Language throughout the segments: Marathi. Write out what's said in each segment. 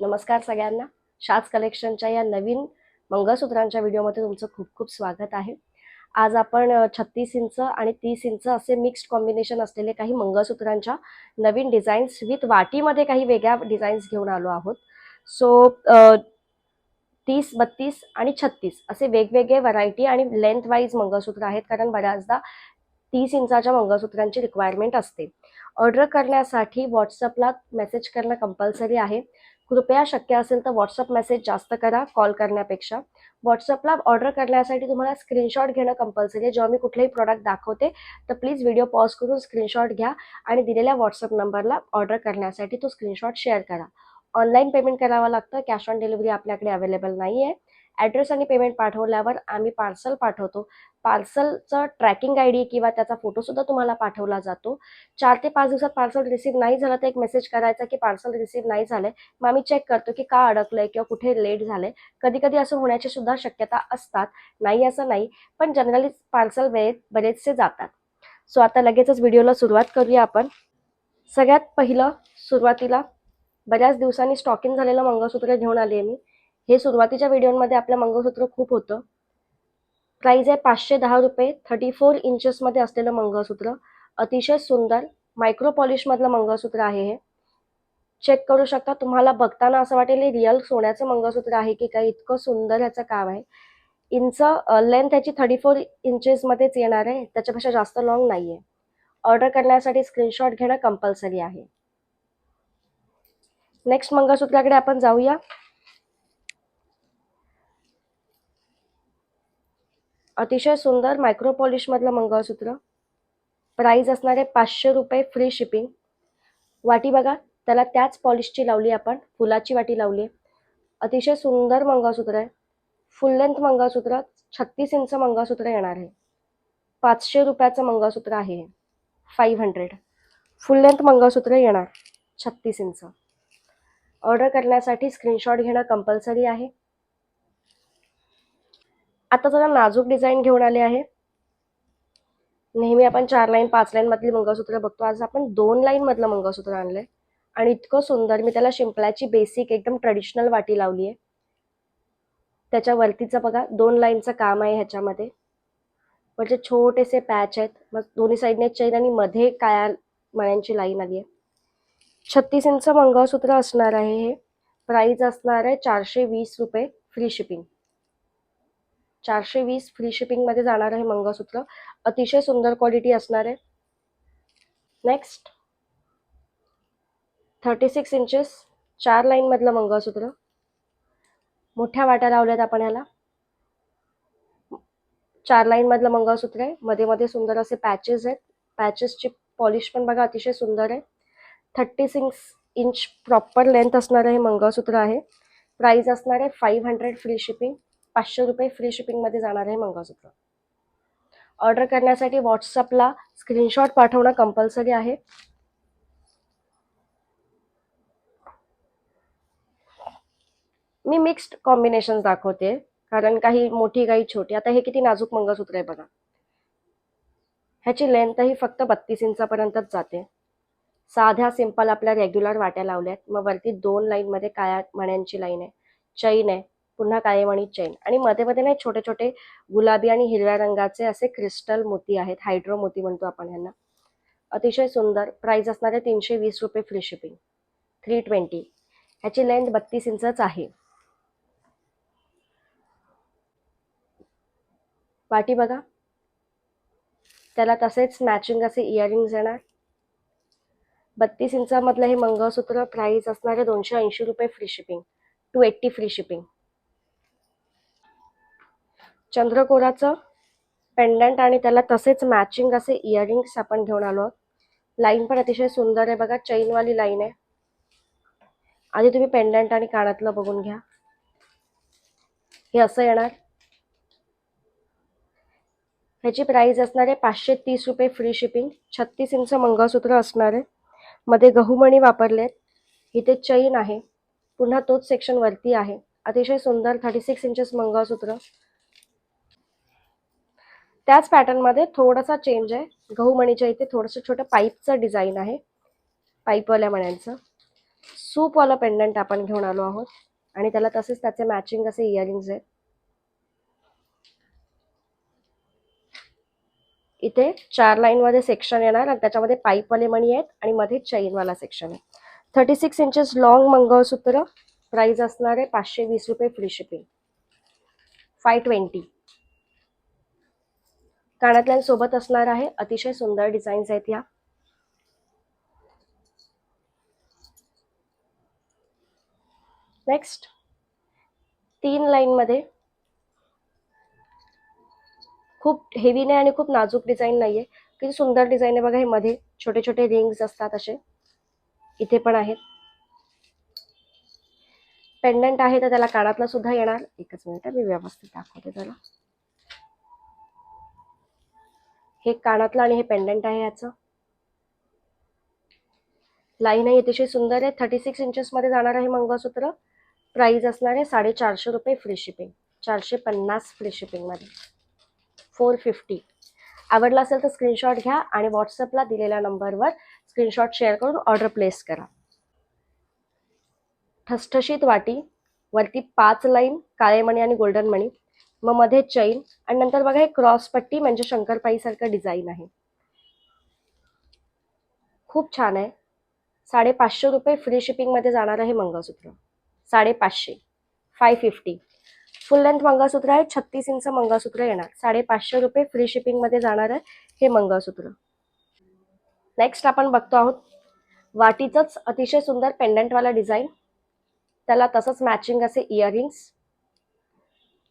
नमस्कार सगळ्यांना. शाज कलेक्शनच्या या नवीन मंगळसूत्रांच्या व्हिडिओमध्ये तुमचं खूप खूप स्वागत आहे. आज आपण छत्तीस इंच आणि तीस इंच असे मिक्स्ड कॉम्बिनेशन असलेले काही मंगळसूत्रांच्या नवीन डिझाईन्स विथ वाटीमध्ये काही वेगळ्या डिझाईन्स घेऊन आलो आहोत. सो तीस बत्तीस आणि छत्तीस असे वेगवेगळे व्हरायटी आणि लेंथ वाईज मंगळसूत्र आहेत कारण बऱ्याचदा तीस इंचाच्या मंगळसूत्रांची रिक्वायरमेंट असते. ऑर्डर करण्यासाठी व्हॉट्सअपला मेसेज करणं कंपल्सरी आहे. कृपया शक्य असेल तर व्हॉट्सअप मेसेज जास्त करा कॉल करण्यापेक्षा. व्हॉट्सअपला ऑर्डर करण्यासाठी तुम्हाला स्क्रीनशॉट घेणं कंपल्सरी आहे. जेव्हा मी कुठलेही प्रॉडक्ट दाखवते तर प्लीज व्हिडिओ पॉज करून स्क्रीनशॉट घ्या आणि दिलेल्या व्हॉट्सअप नंबरला ऑर्डर करण्यासाठी तो स्क्रीनशॉट शेअर करा. ऑनलाईन पेमेंट करावं लागतं. कॅश ऑन डिलिव्हरी आपल्याकडे अवेलेबल नाही आहे ॲड्रेस आणि पेमेंट पाठवल्यावर आम्ही पार्सल पाठवतो. पार्सलचं ट्रॅकिंग आय डी किंवा त्याचा फोटोसुद्धा तुम्हाला पाठवला जातो. चार ते पाच दिवसात पार्सल रिसीव्ह नाही झालं तर एक मेसेज करायचा की पार्सल रिसीव्ह नाही झालंय. मग आम्ही चेक करतो की का अडकलंय किंवा कुठे लेट झालंय. कधी कधी असं होण्याची सुद्धा शक्यता असतात. नाही असं नाही पण जनरली पार्सल वेळेत बरेचसे जातात. सो आता लगेचच व्हिडिओला सुरुवात करूया आपण. सगळ्यात पहिलं सुरुवातीला बऱ्याच दिवसांनी स्टॉकिंग झालेलं मंगळसूत्र घेऊन आले मी. हे सुरुवातीच्या व्हिडिओमध्ये आपलं मंगळसूत्र खूप होतं. प्राईज आहे पाचशे दहा रुपये थर्टी फोर इंचेसमध्ये असलेलं मंगळसूत्र. अतिशय सुंदर मायक्रो पॉलिशमधलं मंगळसूत्र आहे हे. चेक करू शकता तुम्हाला बघताना असं वाटेल हे रिअल सोन्याचं मंगळसूत्र आहे की काय इतकं सुंदर ह्याचं काम आहे. इंच लेंथ ह्याची थर्टी फोर इंचेसमध्येच येणार आहे त्याच्यापेक्षा जास्त लॉंग नाही आहे ऑर्डर करण्यासाठी स्क्रीनशॉट घेणं कंपल्सरी आहे. नेक्स्ट मंगळसूत्राकडे आपण जाऊया. अतिशय सुंदर मायक्रो पॉलिशमधलं मंगळसूत्र. प्राईज असणारे पाचशे रुपये फ्री शिपिंग वाटी बघा त्याला त्याच पॉलिशची लावली आपण फुलाची वाटी लावली आहे. अतिशय सुंदर मंगळसूत्र आहे. फुल लेंथ मंगळसूत्र छत्तीस इंच मंगळसूत्र येणार आहे. पाचशे रुपयाचं मंगळसूत्र आहे. Five hundred full length mangalsutra येणार छत्तीस इंच. ऑर्डर करण्यासाठी स्क्रीनशॉट घेणं कंपल्सरी आहे. आता जरा नाजूक डिझाईन घेऊन आले आहे. नेहमी आपण चार लाईन पाच लाईन मधली मंगळसूत्र बघतो. आज आपण दोन लाईन मधलं मंगळसूत्र आणलंय. आणि इतकं सुंदर मी त्याला शिंपल्याची बेसिक एकदम ट्रेडिशनल वाटी लावली आहे. त्याच्या वरतीचं बघा दोन लाईनचं काम आहे ह्याच्यामध्ये. म्हणजे छोटेसे पॅच आहेत. मग दोन्ही साईडने चैन आणि मध्ये काया मण्यांची लाईन आली आहे. छत्तीस इंच मंगळसूत्र असणार आहे हे. प्राईज असणार आहे चारशे वीस रुपये फ्री शिपिंग चारशे वीस फ्री शिपिंगमध्ये जाणार आहे मंगळसूत्र. अतिशय सुंदर क्वालिटी असणार आहे. नेक्स्ट थर्टी सिक्स इंचेस चार लाईन मधलं मंगळसूत्र. मोठ्या वाट्या लावल्यात आपण ह्याला चार लाईन मधलं मंगळसूत्र आहे. मध्ये मध्ये सुंदर असे पॅचेस आहेत. पॅचेसची पॉलिश पण बघा अतिशय सुंदर आहे. Thirty six inch proper length असणार आहे मंगळसूत्र आहे. प्राइस असणार आहे फाईव्ह हंड्रेड फ्री शिपिंग पाचशे रुपये फ्री शिपिंगमध्ये जाणार आहे मंगळसूत्र. ऑर्डर करण्यासाठी व्हॉट्सअपला स्क्रीनशॉट पाठवणं कंपल्सरी आहे. मी मिक्स्ड कॉम्बिनेशन दाखवते कारण काही मोठी काही छोटी. आता हे किती नाजूक मंगळसूत्र आहे बघा. ह्याची लेंथही फक्त बत्तीस इंचापर्यंतच जाते. साध्या सिंपल आपल्या रेग्युलर वाट्या लावल्यात. मग वरती दोन लाईनमध्ये काया काळ्या मण्यांची लाईन आहे. चैन आहे. पुन्हा काळे चैन. आणि मध्ये मध्ये नाही छोटे छोटे गुलाबी आणि हिरव्या रंगाचे असे क्रिस्टल मोती आहेत. हायड्रो मोती म्हणतो आपण यांना अतिशय सुंदर. प्राइस असणारे तीनशे वीस रुपये फ्री शिपिंग थ्री ट्वेंटी ह्याची लेंथ बत्तीस इंचच आहे. वाटी बघा. त्याला तसेच मॅचिंग असे इयरिंग्स येणार. बत्तीस इंचामधलं हे मंगळसूत्र प्राइस असणारे दोनशे ऐंशी रुपये free shipping two eighty free shipping चंद्रकोराचं pendant आणि त्याला तसेच मॅचिंग असे इयरिंग्स आपण घेऊन आलो आहोत. लाईन पण अतिशय सुंदर आहे बघा चैनवाली लाईन आहे. आधी तुम्ही पेंडंट आणि कानातलं बघून घ्या. हे असं येणार. ह्याची प्राइस असणार आहे पाचशे तीस रुपये फ्री शिपिंग छत्तीस इंच मंगळसूत्र असणार आहे. मध्ये गहूमणी वापरलेत. इथे चैन आहे. पुन्हा तोच सेक्शन वरती आहे. अतिशय सुंदर थर्टी सिक्स इंचेस मंगळसूत्र. त्याच पॅटर्नमध्ये थोडासा चेंज आहे. गहू मणीच्या इथे थोडंसं छोटं पाईपचं डिझाईन आहे. पाईपवाल्या मण्यांचं. सूपवाला पेंडंट आपण घेऊन आलो आहोत. आणि त्याला तसेच त्याचे मॅचिंग असे इयरिंग्स आहेत. इथे चार लाईनमध्ये सेक्शन येणार आणि त्याच्यामध्ये पाईपवाले मणी आहेत आणि मध्ये चैनवाला सेक्शन आहे. Thirty six inches long mangalsutra. Price असणार आहे पाचशे वीस रुपये फ्री शिपिंग फाय ट्वेंटी कानातल्यांसोबत असणार आहे. अतिशय सुंदर डिझाईन्स आहेत या नेक्स्ट तीन लाईन मध्ये खूप हेवी नाही आणि खूप नाजूक डिझाईन नाहीये. किती सुंदर डिझाईन आहे बघा हे मध्ये. छोटे छोटे रिंग्स असतात असे. इथे पण आहेत. पेंडंट आहे तर त्याला कानातला सुद्धा येणार. एकच मिनिट मी व्यवस्थित दाखवते त्याला. हे कानातलं आणि हे पेंडंट आहे याचं. लाईन आहे अतिशय सुंदर आहे. थर्टी सिक्स इंचेसमध्ये जाणार आहे मंगळसूत्र. प्राईज असणार आहे साडेचारशे रुपये फ्री शिपिंग चारशे पन्नास फ्री शिपिंगमध्ये फोर फिफ्टी आवडला असेल तर स्क्रीनशॉट घ्या आणि व्हॉट्सअपला दिलेल्या नंबरवर स्क्रीनशॉट शेअर करून ऑर्डर प्लेस करा. ठसठशीत वाटी वरती पाच लाईन काळे मणी आणि गोल्डन मणी. मग मध्ये चैन आणि नंतर बघा हे क्रॉस पट्टी म्हणजे शंकरपाईसारखं डिझाईन आहे. खूप छान आहे. साडेपाचशे रुपये फ्री शिपिंगमध्ये जाणार आहे mangalsutra. साडेपाचशे. Five fifty full length mangalsutra आहे. छत्तीस इंच मंगळसूत्र येणार. साडेपाचशे रुपये फ्री शिपिंगमध्ये जाणार आहे हे मंगळसूत्र. नेक्स्ट आपण बघतो आहोत. वाटीचंच अतिशय सुंदर पेंडंटवाला डिझाईन त्याला तसंच मॅचिंग असे इयरिंग्स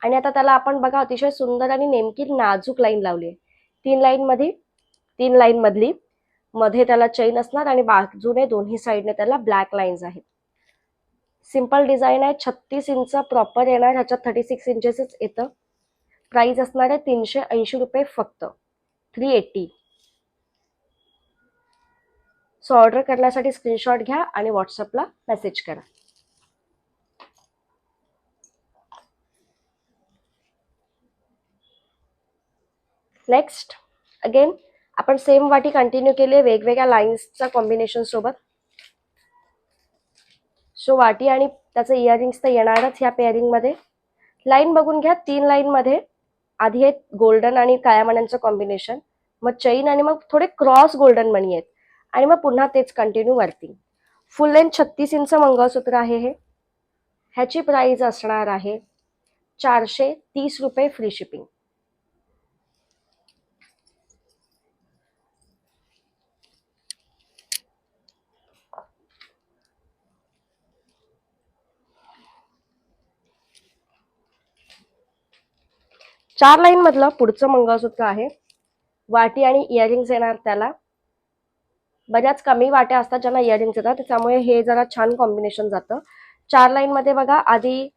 आणि आता त्याला आपण बघा अतिशय सुंदर आणि नेमकी नाजूक लाईन लावली आहे तीन लाईन मध्ये तीन लाईन मधली मध्ये त्याला चैन असणार आणि बाजूने दोन्ही साईडने त्याला ब्लॅक लाईन्स आहेत. सिंपल डिझाईन आहे छत्तीस इंच प्रॉपर येणार ह्याच्यात थर्टी सिक्स इंचेसच येतं. प्राइस असणार आहे तीनशे ऐंशी रुपये फक्त थ्री एट्टी सो ऑर्डर करण्यासाठी स्क्रीनशॉट घ्या आणि व्हॉट्सअपला मेसेज करा. नेक्स्ट अगेन आपण सेम वाटी कंटिन्यू केली वेगवेगळ्या लाईन्सच्या कॉम्बिनेशन सोबत. सो वाटी आणि त्याचं इयरिंग्स तर येणारच ह्या पेअरिंगमध्ये लाईन बघून घ्या तीन लाईनमध्ये आधी आहेत गोल्डन आणि काळ्या मण्यांचं कॉम्बिनेशन मग चैन आणि मग थोडे क्रॉस गोल्डन मणी आहेत. आणि मग पुन्हा तेच कंटिन्यू वरती. फुल लेंथ छत्तीस इंच मंगळसूत्र आहे हे. ह्याची प्राईज असणार आहे चारशे तीस रुपये फ्री शिपिंग चार लाईन मधलं पुढचं मंगळसूत्र आहे. वाटी आणि इयरिंग्स येणार त्याला. बऱ्याच कमी वाट्या असतात ज्यांना इयरिंग्स येतात त्यामुळे हे जरा छान कॉम्बिनेशन जातं. चार लाईन मध्ये बघा आधी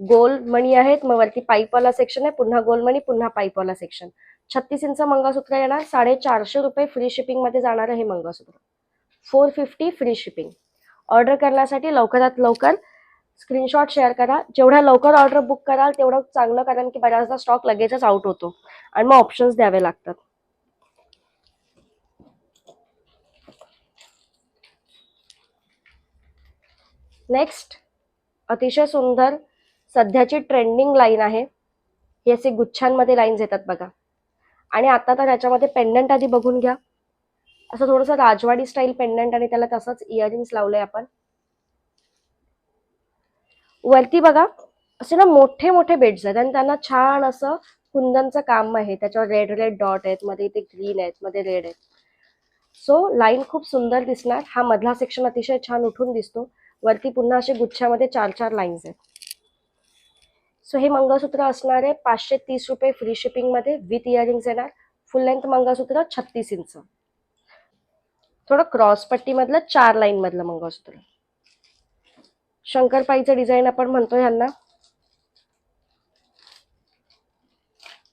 गोल मणी आहेत मग वरती पाईपवाला सेक्शन आहे पुन्हा गोल मणी पुन्हा पाईपवाला सेक्शन छत्तीस इंच मंगळसूत्र येणार साडेचारशे रुपये फ्री शिपिंगमध्ये जाणार mangalsutra. Four fifty free shipping order करण्यासाठी लवकरात लवकर स्क्रीनशॉट शेअर करा. जेवढ्या लवकर ऑर्डर बुक कराल तेवढं चांगलं कारण की बऱ्याचदा स्टॉक लगेचच आउट होतो. आणि मग ऑप्शन्स द्यावे लागतात. नेक्स्ट अतिशय सुंदर सध्याची ट्रेंडिंग लाईन आहे. ही असे गुच्छांमध्ये लाईन्स येतात बघा. आणि आता तर याच्यामध्ये पेंडंट आधी बघून घ्या. असं थोडंसं राजवाडी स्टाईल पेंडंट आणि त्याला तसंच इयरिंग्स लावलंय आपण. वरती बघा असे ना मोठे मोठे बेड्स आहेत. आणि त्यांना छान असं कुंदनचं काम आहे. त्याच्यावर रेड रेड डॉट आहेत. मध्ये इथे ग्रीन आहेत. मध्ये रेड आहेत. सो लाईन खूप सुंदर दिसणार. हा मधला सेक्शन अतिशय छान उठून दिसतो. वरती पुन्हा असे गुच्छामध्ये चार चार लाईन्स आहेत. सो हे मंगळसूत्र असणार आहे. पाचशे तीस रुपये फ्री शिपिंगमध्ये विथ इयरिंग्स येणार. फुल लेंथ मंगळसूत्र छत्तीस इंच. थोडं क्रॉस पट्टी मधलं चार लाईन मधलं मंगळसूत्र. शंकरपाईचं डिझाईन आपण म्हणतो ह्यांना.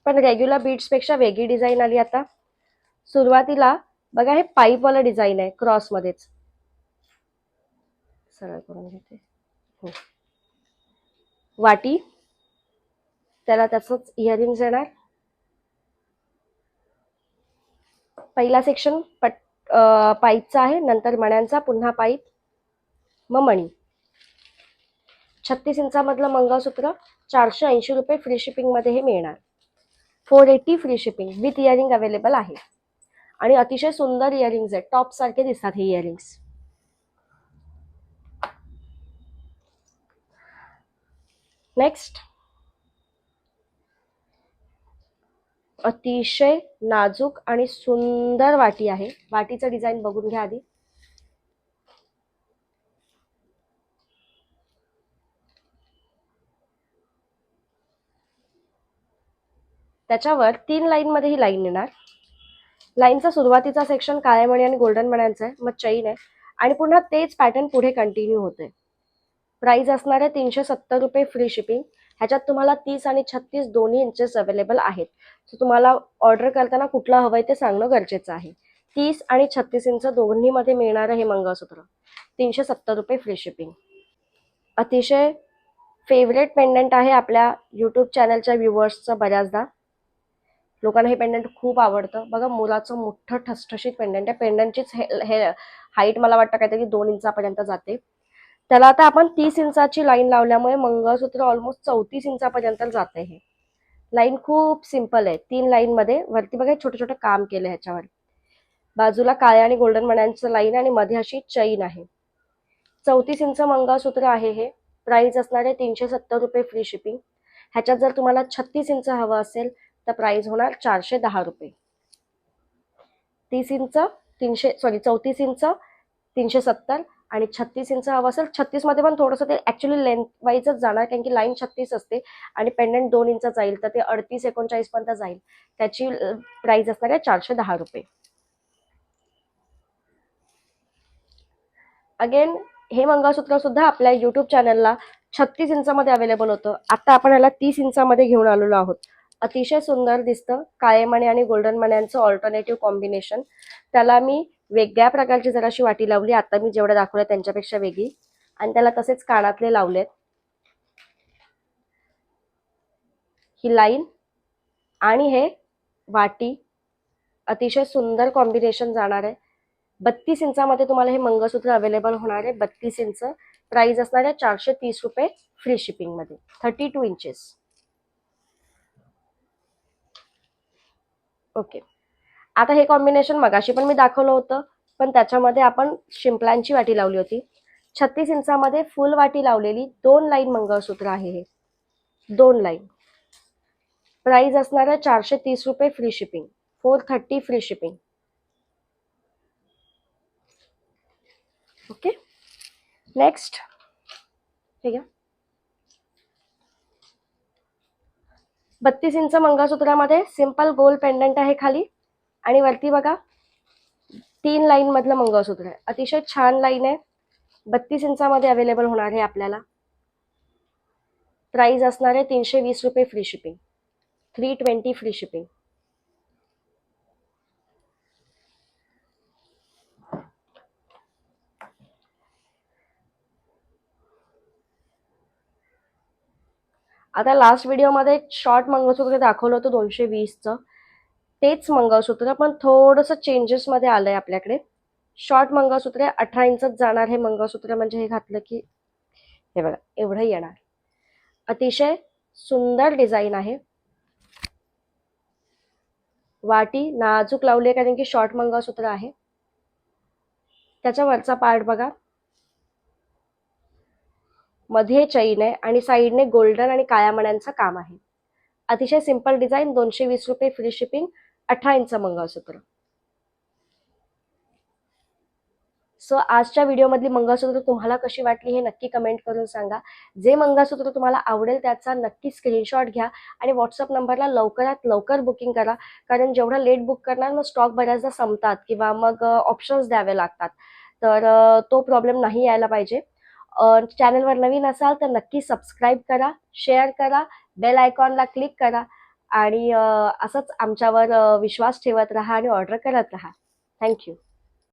पण रेग्युलर बीट्सपेक्षा वेगळी डिझाईन आली आता. सुरुवातीला बघा हे पाईपवालं डिझाईन आहे क्रॉसमध्येच सरळ करून घेते. हो. वाटी. त्याला त्याचंच इयरिंग्स येणार. पहिला सेक्शन पट पाईपचा आहे नंतर मण्यांचा पुन्हा पाईप मग मणी. छत्तीस इंचामधलं मंगळसूत्र चारशे ऐंशी रुपये फ्री शिपिंगमध्ये हे मिळणार. Four eighty free shipping with earring available आहे. आणि अतिशय सुंदर इयरिंग्स आहेत. टॉप सारखे दिसतात हे इयरिंग्स नेक्स्ट अतिशय नाजूक आणि सुंदर वाटी आहे. वाटीचं डिझाईन बघून घ्या आधी. त्याच्यावर तीन लाईनमध्ये ही लाईन येणार लाईनचा सुरुवातीचा सेक्शन काळ्या मणी आणि गोल्डन मण्यांचा आहे मग चैन आहे. आणि पुन्हा तेच पॅटर्न पुढे कंटिन्यू होते प्राइस असणार आहे तीनशे सत्तर रुपये फ्री शिपिंग ह्याच्यात तुम्हाला तीस आणि छत्तीस दोन्ही इंचेस अवेलेबल आहेत. सो तुम्हाला ऑर्डर करताना कुठलं हवंय ते सांगणं गरजेचं आहे. तीस आणि छत्तीस इंच दोन्हीमध्ये मिळणारं हे मंगळसूत्र. तीनशे सत्तर रुपये फ्री शिपिंग अतिशय फेवरेट पेंडंट आहे आपल्या यूट्यूब चॅनलच्या व्ह्युअर्सचं बऱ्याचदा. लोकांना हे पेंडंट खूप आवडतं. बघा मुलाचं मोठं ठसठशीत पेंडंट आहे. पेंडंटचीच हे हे हाईट मला वाटतं काहीतरी दोन इंचापर्यंत जाते. त्याला आता आपण तीस इंचाची लाईन लावल्यामुळे मंगळसूत्र ऑलमोस्ट चौतीस इंचापर्यंत जाते हे. लाईन खूप सिंपल आहे. तीन लाईनमध्ये वरती बघा छोटं छोटं काम केलं ह्याच्यावर. बाजूला काळ्या आणि गोल्डन मण्यांचं लाईन आणि मध्ये अशी चैन आहे. चौतीस इंच मंगळसूत्र आहे हे. प्राइस असणार आहे तीनशे सत्तर रुपये फ्री शिपिंग ह्याच्यात जर तुम्हाला छत्तीस इंच हवं असेल तर प्राइस होणार चारशे दहा रुपये. तीस इंच तीनशे सॉरी चौतीस इंच तीनशे सत्तर आणि छत्तीस इंच हवं असेल छत्तीसमध्ये पण थोडंसं ते ॲक्च्युली लेंथ वाईजच जाणार कारण की लाईन छत्तीस असते आणि पेंडंट दोन इंच जाईल तर ते अडतीस एकोणचाळीस पर्यंत जाईल. त्याची प्राइस असणार आहे चारशे दहा रुपये. अगेन हे मंगळसूत्र सुद्धा आपल्या युट्यूब चॅनलला छत्तीस इंचामध्ये अवेलेबल होतं. आता आपण याला तीस इंचामध्ये घेऊन आलेलो आहोत. अतिशय सुंदर दिसतं. काळे मणी आणि गोल्डन मण्यांचं ऑल्टरनेटिव्ह कॉम्बिनेशन त्याला मी वेगळ्या प्रकारची जराशी वाटी लावली. आता मी जेवढ्या दाखवल्या त्यांच्यापेक्षा वेगळी. आणि त्याला तसेच कानातले लावलेत. ही लाईन आणि हे वाटी अतिशय सुंदर कॉम्बिनेशन जाणार आहे. बत्तीस इंचामध्ये तुम्हाला हे मंगळसूत्र अवेलेबल होणार आहे. बत्तीस इंच. प्राइस असणार आहे चारशे तीस रुपये फ्री शिपिंगमध्ये थर्टी टू इंचेस ओके. आता हे कॉम्बिनेशन मगाशी पण मी दाखवलं होतं पण त्याच्यामध्ये आपण शिंपलांची वाटी लावली होती. छत्तीस इंचामध्ये फुल वाटी लावलेली दोन लाईन मंगळसूत्र आहे हे. दोन लाईन प्राइस असणार आहे चारशे तीस रुपये free shipping four thirty free shipping okay next ठीक आहे बत्तीस इंच मंगळसूत्रामध्ये सिंपल गोल पेंडंट आहे खाली. आणि वरती बघा तीन लाईन मधलं मंगळसूत्र आहे. अतिशय छान लाईन आहे. बत्तीस इंचामध्ये अवेलेबल होणार आहे आपल्याला. प्राइस असणार आहे तीनशे वीस रुपये free shipping three twenty free shipping आता लास्ट व्हिडिओमध्ये शॉर्ट मंगळसूत्र दाखवलं होतं दोनशे वीसचं. तेच मंगळसूत्र पण थोडंसं चेंजेसमध्ये आलं आहे आपल्याकडे. शॉर्ट मंगळसूत्र अठरा इंचच जाणार हे मंगळसूत्र म्हणजे हे घातलं की हे बघा एवढं येणार. अतिशय सुंदर डिझाईन आहे. वाटी नाजूक लावली कारण की शॉर्ट मंगळसूत्र आहे. त्याच्या वरचा पार्ट बघा. मध्ये चैन आहे आणि साईडने गोल्डन आणि काळ्या मण्यांचं काम आहे. अतिशय सिंपल डिझाईन दोनशे वीस रुपये फ्री शिपिंग अठरा इंच मंगळसूत्र. सो आजच्या व्हिडिओमधली मंगळसूत्र तुम्हाला कशी वाटली हे नक्की कमेंट करून सांगा. जे मंगळसूत्र तुम्हाला आवडेल त्याचा नक्की स्क्रीनशॉट घ्या आणि व्हॉट्सअप नंबरला लवकरात लवकर बुकिंग करा. कारण जेवढा लेट बुक करणार मग स्टॉक बऱ्याचदा संपतात किंवा मग ऑप्शन्स द्यावे लागतात. तर तो प्रॉब्लेम नाही यायला पाहिजे. चॅनलवर नवीन असाल तर नक्की सबस्क्राईब करा शेअर करा बेल आयकॉनला क्लिक करा आणि असंच आमच्यावर विश्वास ठेवत राहा आणि ऑर्डर करत राहा. थँक्यू